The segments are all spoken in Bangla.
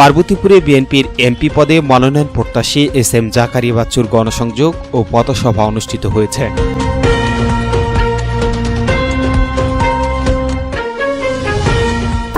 পার্বতীপুরে বিএনপির এমপি পদে মনোনয়ন প্রত্যাশী এস এম জাকারিয়া বাচ্চুর গণসংযোগ ও পথসভা অনুষ্ঠিত হয়েছে।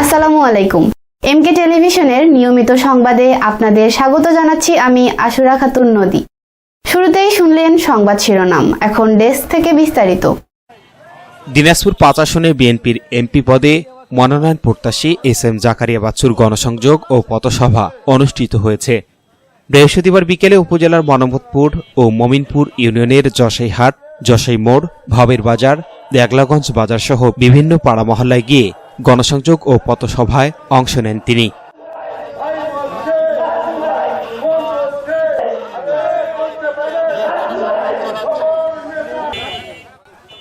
আসসালামু আলাইকুম। এমকে টেলিভিশনের নিয়মিত সংবাদে আপনাদের স্বাগত জানাচ্ছি আমি আশুরা খাতুন নদী। শুরুতেই শুনলেন সংবাদ শিরোনাম এখন ডেস্ক থেকে বিস্তারিত। দিনাজপুর পাঁচ আসনে বিএনপির এমপি পদে মনোনয়ন প্রত্যাশী এস এম জাকারিয়া বাচ্চুর গণসংযোগ ও পথসভা অনুষ্ঠিত হয়েছে। বৃহস্পতিবার বিকেলে উপজেলার মনমতপুর ও মমিনপুর ইউনিয়নের যশাইহাট যশাই মোড় ভবের বাজার, দেগলাগঞ্জ বাজার সহ বিভিন্ন পাড়া মহল্লায় গিয়ে গণসংযোগ ও পথসভায় অংশ নেন তিনি।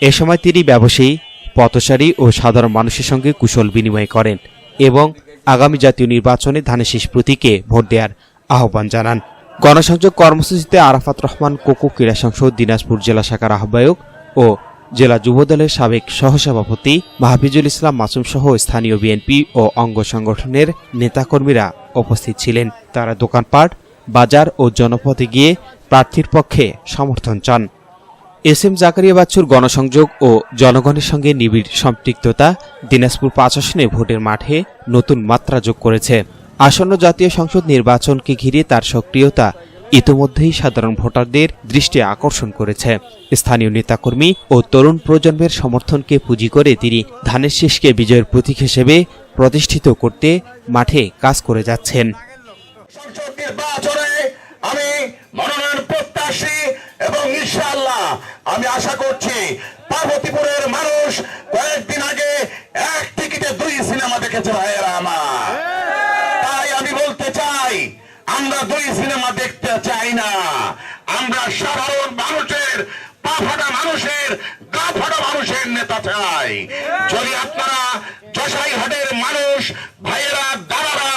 এ সময় তিনি ব্যবসায়ী পথচারী ও সাধারণ মানুষের সঙ্গে কুশল বিনিময় করেন এবং আগামী জাতীয় নির্বাচনে ধানের প্রতীকে ভোট দেওয়ার আহ্বান জানান। গণসংযোগ কর্মসূচিতে আরাফাত রহমান, কোকো ক্রীড়া সংসদ, দিনাজপুর জেলা শাখার আহ্বায়ক ও জেলা যুবদলের সাবেক সহসভাপতি মাহফিজুল ইসলাম মাসুম সহ স্থানীয় বিএনপি ও অঙ্গ সংগঠনের নেতাকর্মীরা উপস্থিত ছিলেন। তারা দোকানপাট, বাজার ও জনপথে গিয়ে প্রার্থীর পক্ষে সমর্থন চান। এস এম জাকারিয়া বাচ্চুর গণসংযোগ ও জনগণের সঙ্গে নিবিড় সম্পৃক্ততা দিনাজপুর পাঁচ আসনে ভোটের মাঠে নতুন মাত্রা যোগ করেছে। আসন্ন জাতীয় সংসদ নির্বাচনকে ঘিরে তার সক্রিয়তা ইতোমধ্যেই সাধারণ ভোটারদের দৃষ্টি আকর্ষণ করেছে। স্থানীয় নেতাকর্মী ও তরুণ প্রজন্মের সমর্থনকে পুঁজি করে তিনি ধানের শীষকে বিজয়ের প্রতীক হিসেবে প্রতিষ্ঠিত করতে মাঠে কাজ করে যাচ্ছেন সংসদ নির্বাচনে আমি মনোনয়ন প্রত্যাশী এবং ইনশাআল্লাহ আমি আশা করছি পার্বতীপুরের মানুষ কয়েকদিন আগে এক টিকিটে দুই সিনেমা দেখেছে ভাইয়েরা আমার। তাই আমি বলতে চাই, আমরা দুই সিনেমা দেখতে চাই না। আমরা সাধারণ মানুষের পা ফাটা মানুষের গা ফাটা মানুষের নেতা চাই। যদি আপনারা যশাইহাটের মানুষ, ভাইয়েরা, দাদারা,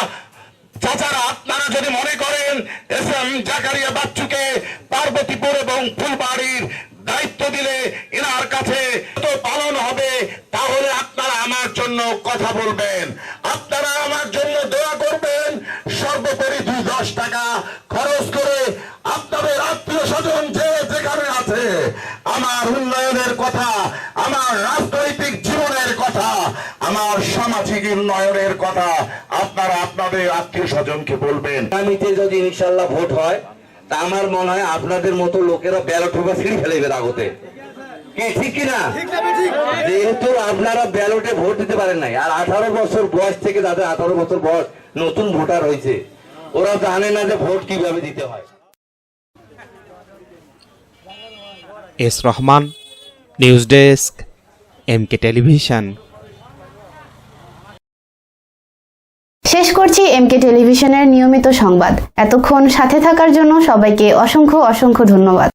চাচারা, আপনারা যদি মনে করেন, এস এম জাকারিয়া বাচ্চুকে পার্বতীপুর এবং ফুলবাড়ির দায়িত্ব দিলে এনার কাছে তো পালন হবে তাহলে আপনারা আমার জন্য কথা বলবেন। আপনারা আমার জন্য দোয়া করবেন। সর্বোপরি দুই দশ টাকা খরচ করে আপনাদের আত্মীয় স্বজন যে যেখানে আছে, আমার উন্নয়নের কথা, আমার রাজনৈতিক জীবনের কথা, আমার সামাজিক উন্নয়নের কথা আপনারা আপনাদের আত্মীয় স্বজনকে বলবেন। আগামীতে যদি ইনশাল্লাহ ভোট হয়, তা আমার মনে হয় আপনাদের মতো লোকেরা ব্যালট হবে ছিঁড়ি ফেলেবে রাগতে। কি ঠিক কিনা? যেহেতু আপনারা ব্যালটে ভোট দিতে পারেন নাই আর আঠারো বছর বয়স থেকে যাদের আঠারো বছর বয়স নতুন ভোটার হয়েছে ওরা জানে না যে ভোট কীভাবে দিতে হয়। S Rahman news desk MK television. শেষ করছি এমকে টেলিভিশনের নিয়মিত সংবাদ। এতক্ষণ সাথে থাকার জন্য সবাইকে অসংখ্য অসংখ্য ধন্যবাদ।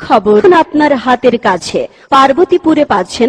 সুখবর আপনার হাতের কাছে। পার্বতীপুরে পাচ্ছেন